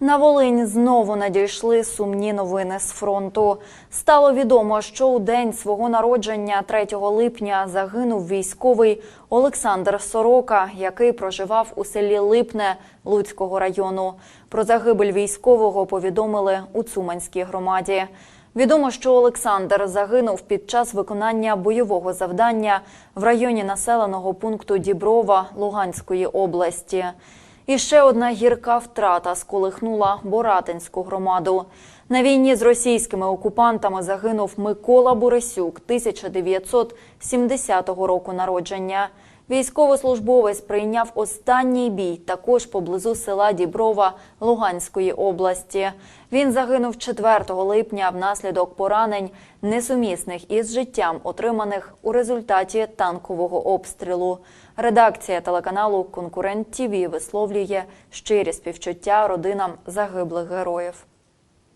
На Волинь знову надійшли сумні новини з фронту. Стало відомо, що у день свого народження 3 липня загинув військовий Олександр Сорока, який проживав у селі Липне Луцького району. Про загибель військового повідомили у Цуманській громаді. Відомо, що Олександр загинув під час виконання бойового завдання в районі населеного пункту Діброва Луганської області. І ще одна гірка втрата сколихнула Боратинську громаду. На війні з російськими окупантами загинув Микола Борисюк 1970 року народження. Військовослужбовець прийняв останній бій також поблизу села Діброва Луганської області. Він загинув 4 липня внаслідок поранень, несумісних із життям, отриманих у результаті танкового обстрілу. Редакція телеканалу Конкурент ТІВІ висловлює щирі співчуття родинам загиблих героїв.